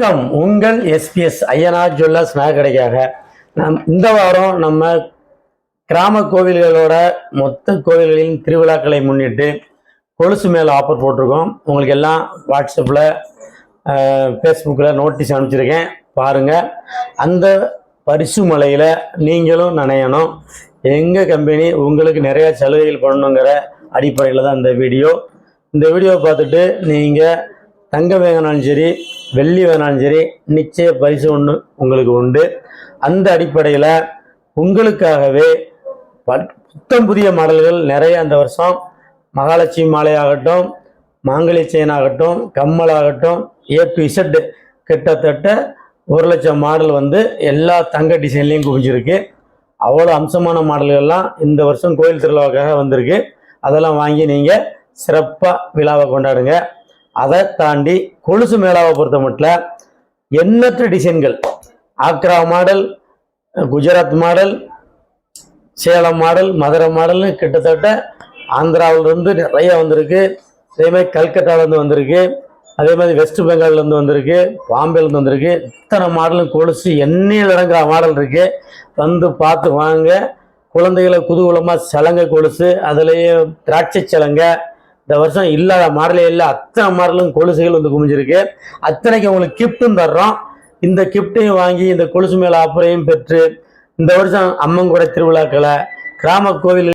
வணக்கம். உங்கள் SBS Ayyanar jewellers நகை கடைக்காக நம் இந்த வாரம் நம்ம கிராம கோவில்களோட மொத்த கோவில்களின் திருவிழாக்களை முன்னிட்டு கொலுசு மேலே ஆஃபர் போட்டிருக்கோம். உங்களுக்கு எல்லாம் வாட்ஸ்அப்பில் ஃபேஸ்புக்கில் நோட்டீஸ் அனுப்பிச்சிருக்கேன். பாருங்கள் அந்த பரிசு மலையில் நீங்களும் நனையணும். எங்கள் கம்பெனி உங்களுக்கு நிறைய சலுகைகள் பண்ணணுங்கிற அடிப்படையில் தான் இந்த வீடியோ இந்த வீடியோவை பார்த்துட்டு நீங்கள் தங்க வேணாலும் சரி வெள்ளி வேணாலும் சரி நிச்சய பரிசு ஒன்று உங்களுக்கு உண்டு. அந்த அடிப்படையில் உங்களுக்காகவே பட்- புத்தம் புதிய மாடல்கள் நிறைய அந்த வருஷம். மகாலட்சுமி மாலை ஆகட்டும் செயின் ஆகட்டும் கம்மலாகட்டும் ஏ டு இசட் கிட்டத்தட்ட ஒரு லட்சம் மாடல் வந்து எல்லா தங்க டிசைன்லேயும் குவிஞ்சிருக்கு. அவ்வளோ அம்சமான மாடல்கள்லாம் இந்த வருஷம் கோயில் திருவிழாவுக்காக வந்திருக்கு. அதெல்லாம் வாங்கி நீங்கள் சிறப்பாக விழாவை கொண்டாடுங்க. அதை தாண்டி கொலுசு மேளாவை பொறுத்த மட்டும் எண்ணற்ற டிசைன்கள். Agra model Gujarat model Salem model Madurai மாடல்னு கிட்டத்தட்ட ஆந்திராவிலிருந்து நிறைய வந்திருக்கு. அதே மாதிரி கல்கட்டாவிலேருந்து வந்திருக்கு. அதே மாதிரி வெஸ்ட் பெங்கால்லேருந்து வந்திருக்கு. பாம்பேலேருந்து வந்திருக்கு. இத்தனை மாடலும் கொலுசு எண்ணெயில் இறங்குற மாடல் இருக்குது வந்து பார்த்து வாங்க. குழந்தைகளை குதூகூலமாக சலங்கை கொலுசு அதுலேயே திராட்சை சலங்கை இந்த வருஷம் இல்லாத மாடலே இல்லை. அத்தனை மாடலும் கொலுசுகள் வந்து குமிஞ்சிருக்கு. அத்தனைக்கு உங்களுக்கு கிஃப்ட்டும் தர்றோம். இந்த கிஃப்ட்டையும் வாங்கி இந்த கொலுசு மேல ஆஃபரையும் பெற்று இந்த வருஷம் அம்மங்கூட திருவிழாக்களை கிராம கோவில்